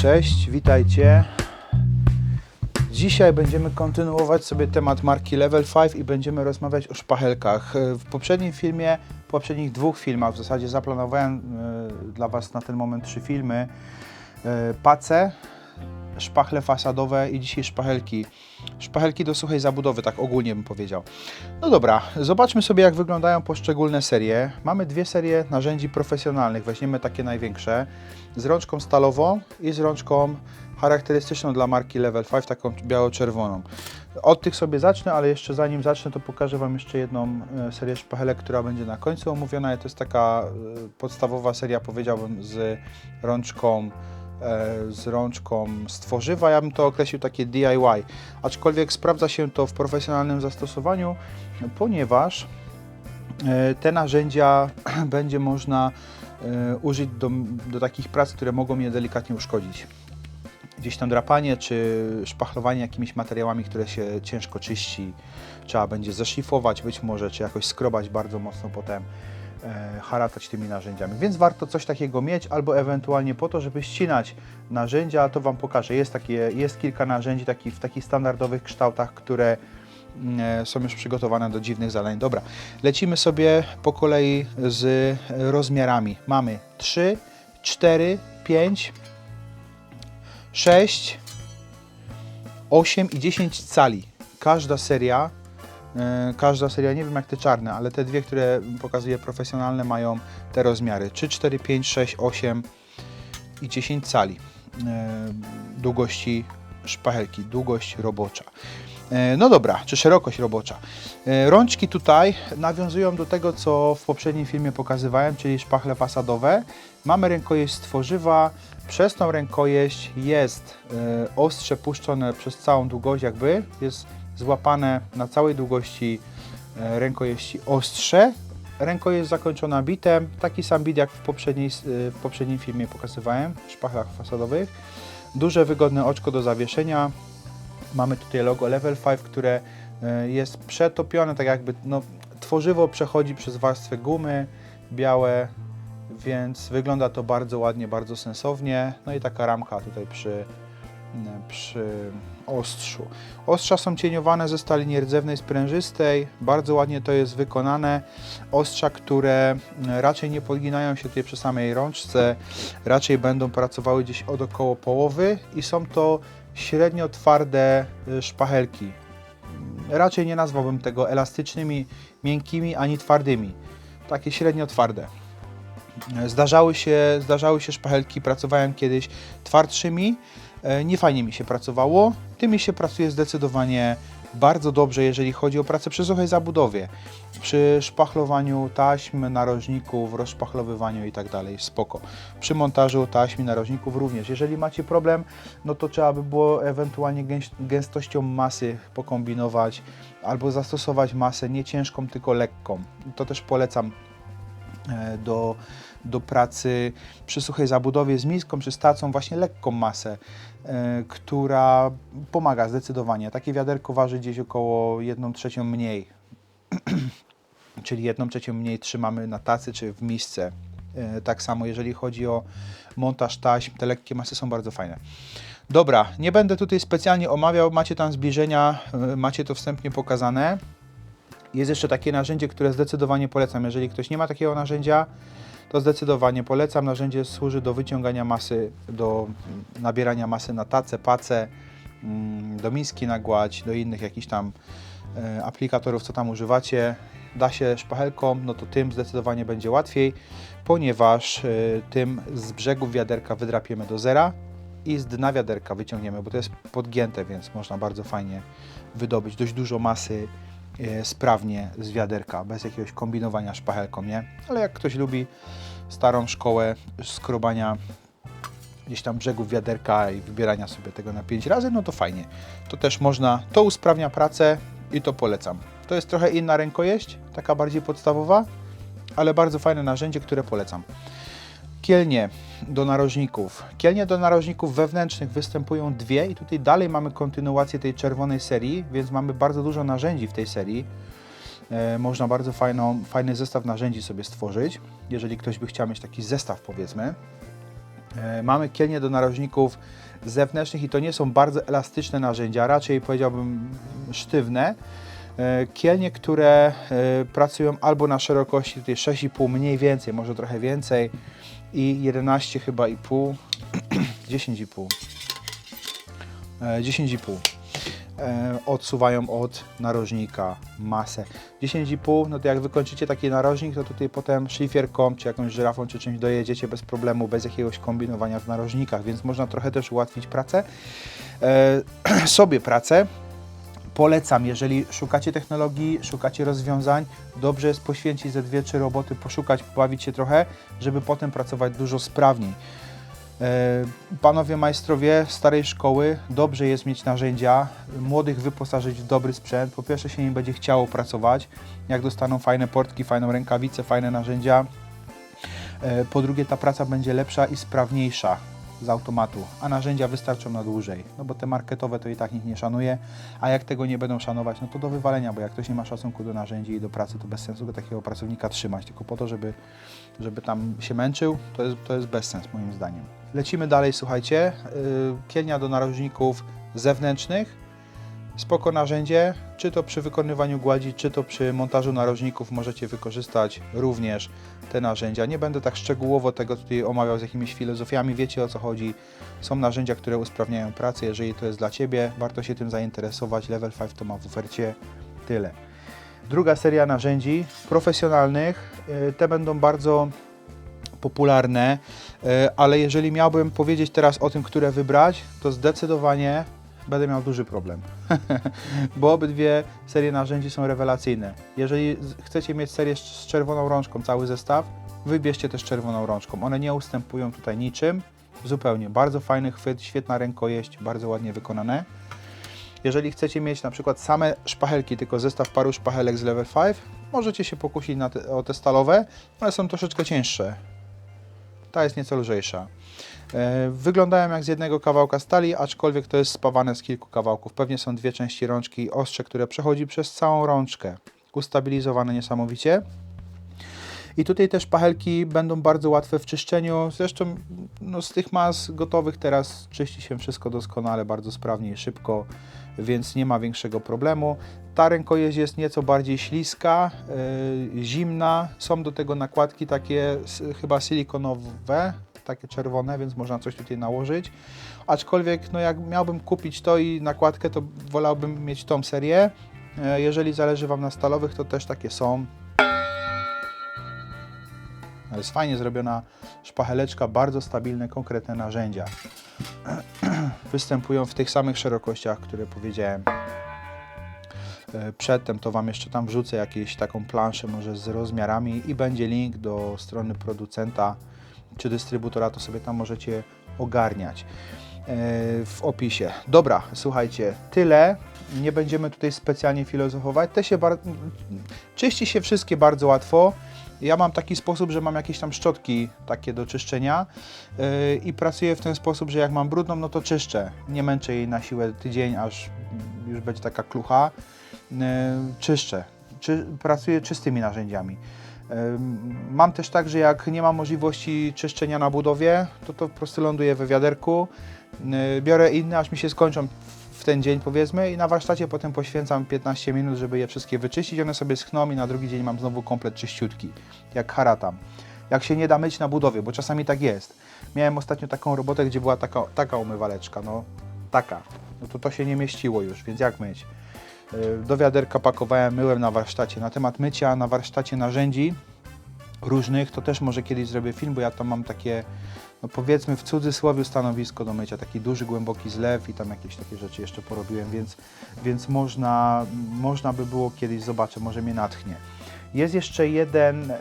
Cześć, witajcie. Dzisiaj będziemy kontynuować sobie temat marki Level 5 i będziemy rozmawiać o szpachelkach. W poprzednim filmie, w poprzednich dwóch filmach w zasadzie zaplanowałem e, dla Was na ten moment trzy filmy. E, Pace, szpachle fasadowe i dzisiaj szpachelki. Szpachelki do suchej zabudowy, tak ogólnie bym powiedział. No dobra, zobaczmy sobie jak wyglądają poszczególne serie. Mamy dwie serie narzędzi profesjonalnych, weźmiemy takie największe, z rączką stalową i z rączką charakterystyczną dla marki Level 5, taką biało-czerwoną. Od tych sobie zacznę, ale jeszcze zanim zacznę, to pokażę Wam jeszcze jedną e, serię szpachelek, która będzie na końcu omówiona. To jest taka e, podstawowa seria, powiedziałbym, z rączką z rączką z tworzywa. Ja bym to określił takie DIY, aczkolwiek sprawdza się to w profesjonalnym zastosowaniu, ponieważ e, te narzędzia będzie można e, użyć do, do takich prac, które mogą je delikatnie uszkodzić. Gdzieś tam drapanie czy szpachlowanie jakimiś materiałami, które się ciężko czyści, trzeba będzie zeszlifować być może, czy jakoś skrobać bardzo mocno potem e, haratać tymi narzędziami. Więc warto coś takiego mieć, albo ewentualnie po to, żeby ścinać narzędzia, to Wam pokażę. Jest, takie, jest kilka narzędzi taki, w takich standardowych kształtach, które mm, e, są już przygotowane do dziwnych zadań. Dobra, lecimy sobie po kolei z rozmiarami. Mamy 3, 4, 5, 6, 8 i 10 cali. Każda seria, e, każda seria, nie wiem jak te czarne, ale te dwie, które pokazuję profesjonalne mają te rozmiary 3, 4, 5, 6, 8 i 10 cali e, długości szpachelki, długość robocza. E, No dobra, czy szerokość robocza. E, Rączki tutaj nawiązują do tego, co w poprzednim filmie pokazywałem, czyli szpachle fasadowe. Mamy rękojeść z tworzywa. Przez tą rękojeść jest e, ostrze puszczone przez całą długość, jakby jest złapane na całej długości e, rękojeści ostrze. Rękojeść zakończona bitem, taki sam bit jak w, poprzedniej, e, w poprzednim filmie pokazywałem, w szpachlach fasadowych. Duże, wygodne oczko do zawieszenia, Mamy tutaj logo Level 5, które e, jest przetopione, tak jakby no, tworzywo przechodzi przez warstwę gumy białe, więc wygląda to bardzo ładnie, bardzo sensownie. No i taka ramka tutaj przy, przy ostrzu. Ostrza są cieniowane ze stali nierdzewnej, sprężystej. Bardzo ładnie to jest wykonane. Ostrza, które m, raczej nie podginają się tutaj przy samej rączce, raczej będą pracowały gdzieś od około połowy i są to średnio twarde y, szpachelki. Raczej nie nazwałbym tego elastycznymi, miękkimi ani twardymi. Takie średnio twarde. Zdarzały się, zdarzały się szpachelki, pracowałem kiedyś twardszymi. E, Nie fajnie mi się pracowało. Tymi się pracuje zdecydowanie bardzo dobrze, jeżeli chodzi o pracę przy suchej zabudowie. Przy szpachlowaniu taśm, narożników, rozszpachlowywaniu i tak dalej. Spoko. Przy montażu taśm i narożników również. Jeżeli macie problem, no to trzeba by było ewentualnie gęstością masy pokombinować albo zastosować masę nie ciężką, tylko lekką. To też polecam e, do, do pracy przy suchej zabudowie z miską czy stacją właśnie lekką masę, która pomaga zdecydowanie. Takie wiaderko waży gdzieś około 1 trzecią mniej, czyli 1 trzecią mniej trzymamy na tacy czy w misce. E, Tak samo jeżeli chodzi o montaż taśm, te lekkie masy są bardzo fajne. Dobra, nie będę tutaj specjalnie omawiał, macie tam zbliżenia, e, macie to wstępnie pokazane. Jest jeszcze takie narzędzie, które zdecydowanie polecam. Jeżeli ktoś nie ma takiego narzędzia, to zdecydowanie polecam. Narzędzie służy do wyciągania masy, do nabierania masy na tacę, pacę, mm, do miski na gładź, do innych jakichś tam e, aplikatorów, co tam używacie. Da się szpachelką, no to tym zdecydowanie będzie łatwiej, ponieważ e, tym z brzegów wiaderka wydrapiemy do zera i z dna wiaderka wyciągniemy, bo to jest podgięte, więc można bardzo fajnie wydobyć dość dużo masy sprawnie z wiaderka, bez jakiegoś kombinowania szpachelką, nie? Ale jak ktoś lubi starą szkołę skrobania gdzieś tam brzegów wiaderka i wybierania sobie tego na 5 razy, no to fajnie. To też można, to usprawnia pracę i to polecam. To jest trochę inna rękojeść, taka bardziej podstawowa, ale bardzo fajne narzędzie, które polecam. Kielnie do narożników. Kielnie do narożników wewnętrznych występują dwie i tutaj dalej mamy kontynuację tej czerwonej serii, więc mamy bardzo dużo narzędzi w tej serii. E, można bardzo fajną, fajny zestaw narzędzi sobie stworzyć, jeżeli ktoś by chciał mieć taki zestaw powiedzmy. E, Mamy kielnie do narożników zewnętrznych i to nie są bardzo elastyczne narzędzia, raczej powiedziałbym sztywne. E, Kielnie, które e, pracują albo na szerokości tutaj 6,5 mniej więcej, może trochę więcej i 11 chyba i pół, 10,5. E, 10,5 e, odsuwają od narożnika masę. 10,5, no to jak wykończycie taki narożnik, to tutaj potem szlifierką, czy jakąś żyrafą, czy czymś dojedziecie bez problemu, bez jakiegoś kombinowania w narożnikach, więc można trochę też ułatwić pracę. E, sobie pracę. Polecam, jeżeli szukacie technologii, szukacie rozwiązań, dobrze jest poświęcić ze dwie, trzy roboty, poszukać, pobawić się trochę, żeby potem pracować dużo sprawniej. E, Panowie majstrowie starej szkoły, dobrze jest mieć narzędzia, młodych wyposażyć w dobry sprzęt. Po pierwsze się im będzie chciało pracować, jak dostaną fajne portki, fajną rękawicę, fajne narzędzia. E, Po drugie ta praca będzie lepsza i sprawniejsza z automatu, a narzędzia wystarczą na dłużej, no bo te marketowe to i tak nikt nie szanuje, a jak tego nie będą szanować, no to do wywalenia, bo jak ktoś nie ma szacunku do narzędzi i do pracy, to bez sensu go takiego pracownika trzymać, tylko po to, żeby, żeby tam się męczył, to jest, to jest bez sens moim zdaniem. Lecimy dalej, słuchajcie, yy, kielnia do narożników zewnętrznych, spoko narzędzie, czy to przy wykonywaniu gładzi, czy to przy montażu narożników możecie wykorzystać również te narzędzia. Nie będę tak szczegółowo tego tutaj omawiał z jakimiś filozofiami, wiecie o co chodzi. Są narzędzia, które usprawniają pracę, jeżeli to jest dla Ciebie, warto się tym zainteresować. Level 5 to ma w ofercie tyle. Druga seria narzędzi profesjonalnych, y, te będą bardzo popularne, y, ale jeżeli miałbym powiedzieć teraz o tym, które wybrać, to zdecydowanie będę miał duży problem, bo obydwie serie narzędzi są rewelacyjne. Jeżeli chcecie mieć serię z czerwoną rączką, cały zestaw, wybierzcie też czerwoną rączką. One nie ustępują tutaj niczym, zupełnie. Bardzo fajny chwyt, świetna rękojeść, bardzo ładnie wykonane. Jeżeli chcecie mieć na przykład same szpachelki, tylko zestaw paru szpachelek z level 5, możecie się pokusić te, o te stalowe, one są troszeczkę cięższe. Ta jest nieco lżejsza. E, Wyglądają jak z jednego kawałka stali, aczkolwiek to jest spawane z kilku kawałków. Pewnie są dwie części rączki i ostrze, które przechodzi przez całą rączkę. Ustabilizowane niesamowicie. I tutaj też pachelki będą bardzo łatwe w czyszczeniu. Zresztą no, z tych mas gotowych teraz czyści się wszystko doskonale, bardzo sprawnie i szybko, więc nie ma większego problemu. Ta rękojeść jest nieco bardziej śliska, yy, zimna. Są do tego nakładki takie chyba silikonowe, takie czerwone, więc można coś tutaj nałożyć. Aczkolwiek, no jak miałbym kupić to i nakładkę, to wolałbym mieć tą serię. E, Jeżeli zależy Wam na stalowych, to też takie są. Jest fajnie zrobiona szpacheleczka, bardzo stabilne, konkretne narzędzia. Występują w tych samych szerokościach, które powiedziałem. E, Przedtem to Wam jeszcze tam wrzucę jakąś taką planszę może z rozmiarami i będzie link do strony producenta czy dystrybutora, to sobie tam możecie ogarniać e, w opisie. Dobra, słuchajcie, tyle. Nie będziemy tutaj specjalnie filozofować. Te się bar- czyści się wszystkie bardzo łatwo. Ja mam taki sposób, że mam jakieś tam szczotki takie do czyszczenia yy, i pracuję w ten sposób, że jak mam brudną, no to czyszczę. Nie męczę jej na siłę tydzień, aż już będzie taka klucha. Yy, czyszczę. Czy, pracuję czystymi narzędziami. Mam też tak, że jak nie ma możliwości czyszczenia na budowie, to to po prostu ląduje we wiaderku. Biorę inne, aż mi się skończą w ten dzień powiedzmy i na warsztacie potem poświęcam 15 minut, żeby je wszystkie wyczyścić. One sobie schną i na drugi dzień mam znowu komplet czyściutki, jak haratam. Jak się nie da myć na budowie, bo czasami tak jest. Miałem ostatnio taką robotę, gdzie była taka, taka umywaleczka, no taka. No to to się nie mieściło już, więc jak myć? Yy, Do wiaderka pakowałem, myłem na warsztacie. Na temat mycia na warsztacie narzędzi różnych, to też może kiedyś zrobię film, bo ja tam mam takie, no powiedzmy w cudzysłowie stanowisko do mycia, taki duży, głęboki zlew i tam jakieś takie rzeczy jeszcze porobiłem, więc, więc można, można by było kiedyś, zobaczę, może mnie natchnie. Jest jeszcze jeden, e,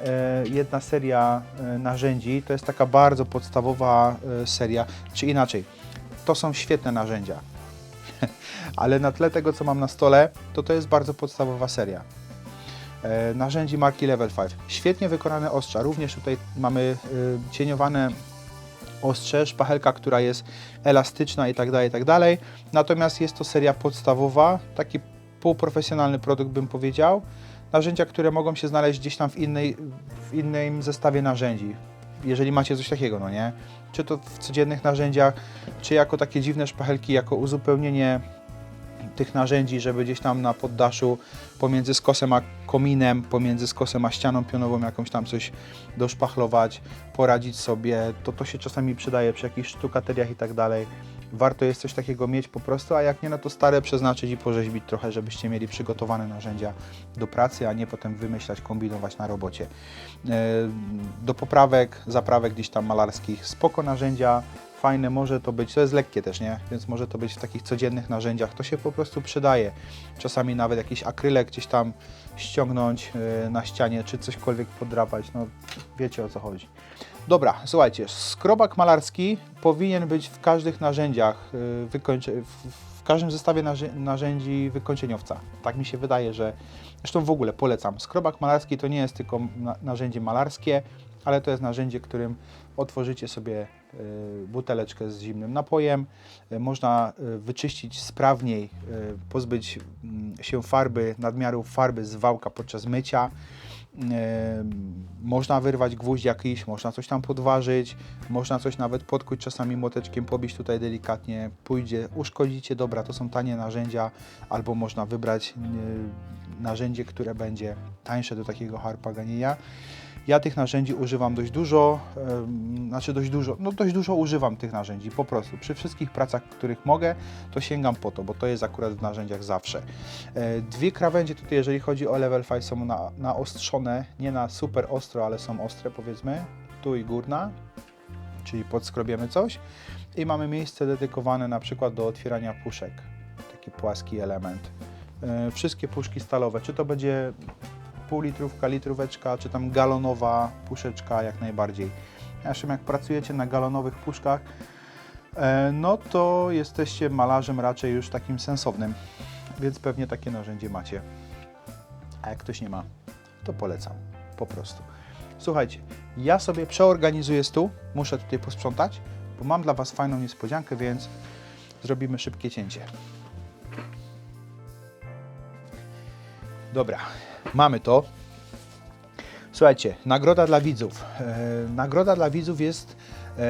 jedna seria e, narzędzi, to jest taka bardzo podstawowa e, seria, czy inaczej, to są świetne narzędzia, ale na tle tego, co mam na stole, to to jest bardzo podstawowa seria e, narzędzi marki Level 5. Świetnie wykonane ostrza. Również tutaj mamy e, cieniowane ostrze, szpachelka, która jest elastyczna i tak dalej, i tak dalej. Natomiast jest to seria podstawowa, taki półprofesjonalny produkt bym powiedział. Narzędzia, które mogą się znaleźć gdzieś tam w, innej, w innym zestawie narzędzi. jeżeli macie coś takiego, no nie? Czy to w codziennych narzędziach, czy jako takie dziwne szpachelki, jako uzupełnienie tych narzędzi, żeby gdzieś tam na poddaszu pomiędzy skosem a kominem, pomiędzy skosem a ścianą pionową jakąś tam coś doszpachlować, poradzić sobie, to to się czasami przydaje przy jakichś sztukateriach i tak dalej. Warto jest coś takiego mieć po prostu, a jak nie, no to stare przeznaczyć i porzeźbić trochę, żebyście mieli przygotowane narzędzia do pracy, a nie potem wymyślać, kombinować na robocie. E, Do poprawek, zaprawek gdzieś tam malarskich, spoko narzędzia, fajne może to być, to jest lekkie też, nie? Więc może to być w takich codziennych narzędziach, to się po prostu przydaje. Czasami nawet jakiś akrylek gdzieś tam ściągnąć e, na ścianie, czy cośkolwiek podrapać, no wiecie o co chodzi. Dobra, słuchajcie, skrobak malarski powinien być w każdych narzędziach, y, w, każdym zestawie narzę- narzędzi wykończeniowca. Tak mi się wydaje, że zresztą w ogóle polecam. Skrobak malarski to nie jest tylko na, narzędzie malarskie, ale to jest narzędzie, którym otworzycie sobie y, buteleczkę z zimnym napojem. Y, Można wyczyścić sprawniej, pozbyć mm, się farby, nadmiaru farby z wałka podczas mycia. E, Można wyrwać gwóźdź jakiś, można coś tam podważyć, można coś nawet podkuć czasami młoteczkiem, pobić tutaj delikatnie, pójdzie, uszkodzicie, dobra, to są tanie narzędzia, albo można wybrać e, narzędzie, które będzie tańsze do takiego harpaganienia. Ja tych narzędzi używam dość dużo, znaczy dość dużo, no dość dużo używam tych narzędzi po prostu. Przy wszystkich pracach, których mogę, to sięgam po to, bo to jest akurat w narzędziach zawsze. E, Dwie krawędzie tutaj, jeżeli chodzi o level 5, są na, naostrzone, nie na super ostro, ale są ostre powiedzmy, tu i górna, czyli podskrobiemy coś i mamy miejsce dedykowane na przykład do otwierania puszek, taki płaski element. E, Wszystkie puszki stalowe, czy to będzie pół litrówka, litróweczka, czy tam galonowa puszeczka, jak najbardziej. Zresztą jak pracujecie na galonowych puszkach, e, no to jesteście malarzem raczej już takim sensownym, więc pewnie takie narzędzie macie. A jak ktoś nie ma, to polecam, po prostu. Słuchajcie, ja sobie przeorganizuję stół, muszę tutaj posprzątać, bo mam dla Was fajną niespodziankę, więc zrobimy szybkie cięcie. Dobra, mamy to. Słuchajcie, nagroda dla widzów. E, nagroda dla widzów jest e,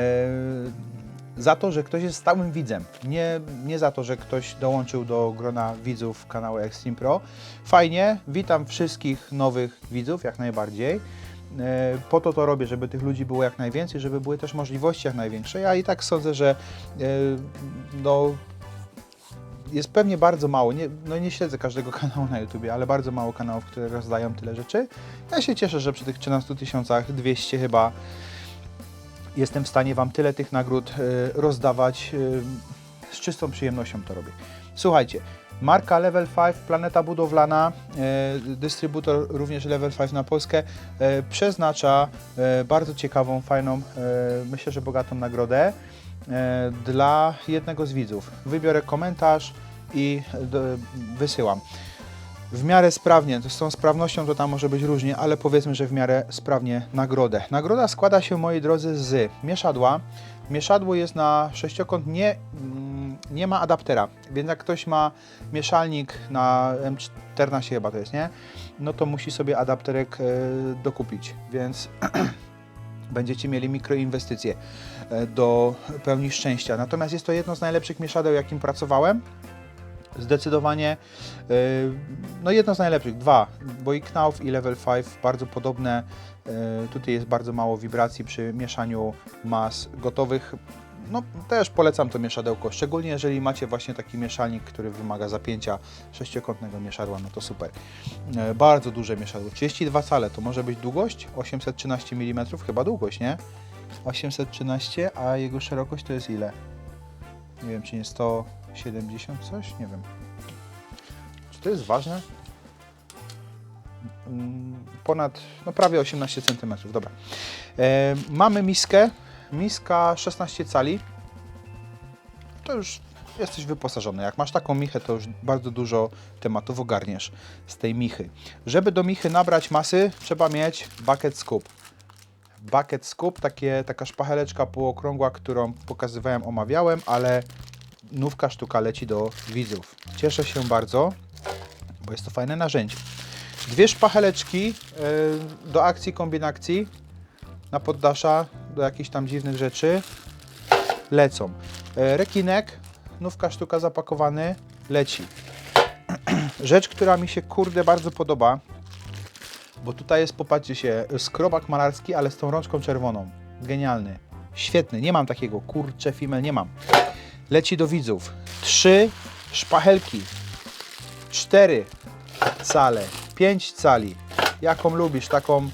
za to, że ktoś jest stałym widzem. Nie, nie za to, że ktoś dołączył do grona widzów kanału Extreme Pro. Fajnie, witam wszystkich nowych widzów, jak najbardziej. E, Po to to robię, żeby tych ludzi było jak najwięcej, żeby były też możliwości jak największe. Ja i tak sądzę, że no, jest pewnie bardzo mało, nie, no nie śledzę każdego kanału na YouTubie, ale bardzo mało kanałów, które rozdają tyle rzeczy. Ja się cieszę, że przy tych 13 tysiącach 200 chyba jestem w stanie Wam tyle tych nagród e, rozdawać. e, Z czystą przyjemnością to robię. Słuchajcie, marka Level 5, Planeta Budowlana, e, dystrybutor również Level 5 na Polskę, przeznacza bardzo ciekawą, fajną, myślę, że bogatą nagrodę dla jednego z widzów. Wybiorę komentarz i wysyłam. W miarę sprawnie, z tą sprawnością to tam może być różnie, ale powiedzmy, że w miarę sprawnie nagrodę. Nagroda składa się, moi drodzy, z mieszadła. Mieszadło jest na sześciokąt, nie, mm, nie ma adaptera, więc jak ktoś ma mieszalnik na M14 chyba to jest, nie? No to musi sobie adapterek e, dokupić, więc będziecie mieli mikroinwestycje e, do pełni szczęścia. Natomiast jest to jedno z najlepszych mieszadeł, jakim pracowałem. Zdecydowanie, e, no jedno z najlepszych, dwa, bo i Knauf i Level 5 bardzo podobne. E, Tutaj jest bardzo mało wibracji przy mieszaniu mas gotowych. No też polecam to mieszadełko, szczególnie jeżeli macie właśnie taki mieszalnik, który wymaga zapięcia sześciokątnego mieszadła, no to super. E, Bardzo duże mieszadło, 32 cale, to może być długość 813 mm, chyba długość, nie? 813, a jego szerokość to jest ile? Nie wiem, czy nie 170 coś? Nie wiem. Czy to jest ważne? Mm, Ponad, no prawie 18 cm, dobra. E, mamy miskę, miska 16 cali. To już jesteś wyposażony. Jak masz taką michę, to już bardzo dużo tematów ogarniesz z tej michy. Żeby do michy nabrać masy, trzeba mieć bucket scoop. Bucket scoop, takie, taka szpacheleczka półokrągła, którą pokazywałem, omawiałem, ale nówka sztuka leci do widzów. Cieszę się bardzo, bo jest to fajne narzędzie. Dwie szpacheleczki e, do akcji, kombinacji. na poddasza, do jakichś tam dziwnych rzeczy, lecą. E, Rekinek, nówka sztuka zapakowany, leci. Rzecz, która mi się kurde bardzo podoba, bo tutaj jest, popatrzcie się, skrobak malarski, ale z tą rączką czerwoną. Genialny. Świetny. Nie mam takiego. Kurcze, female, nie mam. Leci do widzów. Trzy szpachelki. Cztery cale. Pięć cali. Jaką lubisz, taką,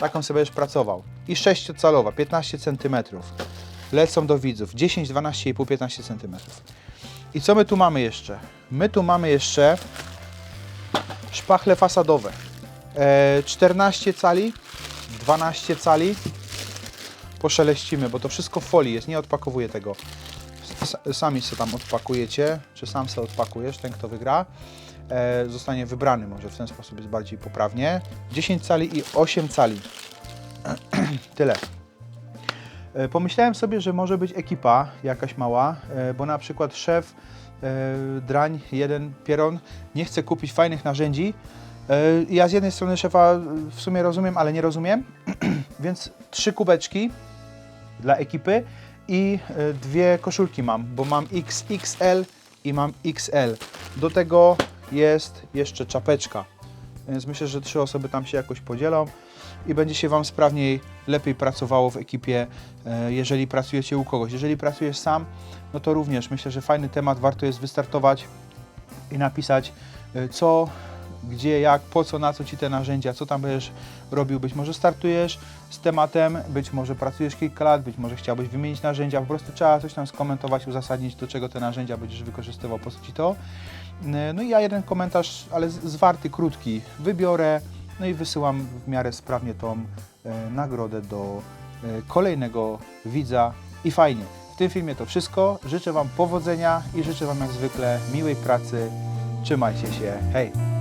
taką sobie będziesz pracował. I sześciocalowa, 15 cm. Lecą do widzów. 10, 12,5, 15 cm. I co my tu mamy jeszcze? My tu mamy jeszcze szpachle fasadowe. E, 14 cali, 12 cali. Poszeleścimy, bo to wszystko w folii jest, nie odpakowuję tego. Sami sobie tam odpakujecie, czy sam sobie odpakujesz, ten kto wygra. E, zostanie wybrany, może w ten sposób jest bardziej poprawnie. 10 cali i 8 cali. Tyle. E, Pomyślałem sobie, że może być ekipa jakaś mała, e, bo na przykład szef e, Drań, jeden Pieron nie chce kupić fajnych narzędzi. Ja z jednej strony szefa w sumie rozumiem, ale nie rozumiem, więc trzy kubeczki dla ekipy i dwie koszulki mam, bo mam XXL i mam XL. Do tego jest jeszcze czapeczka, więc myślę, że trzy osoby tam się jakoś podzielą i będzie się Wam sprawniej, lepiej pracowało w ekipie, e, jeżeli pracujecie u kogoś. Jeżeli pracujesz sam, no to również myślę, że fajny temat, warto jest wystartować i napisać e, co, gdzie, jak, po co, na co Ci te narzędzia, co tam będziesz robił. Być może startujesz z tematem, być może pracujesz kilka lat, być może chciałbyś wymienić narzędzia, po prostu trzeba coś tam skomentować, uzasadnić, do czego te narzędzia będziesz wykorzystywał, po co Ci to. E, No i ja jeden komentarz, ale zwarty, krótki, wybiorę, no i wysyłam w miarę sprawnie tą e, nagrodę do e, kolejnego widza i fajnie. W tym filmie to wszystko. Życzę Wam powodzenia i życzę Wam jak zwykle miłej pracy. Trzymajcie się. Hej!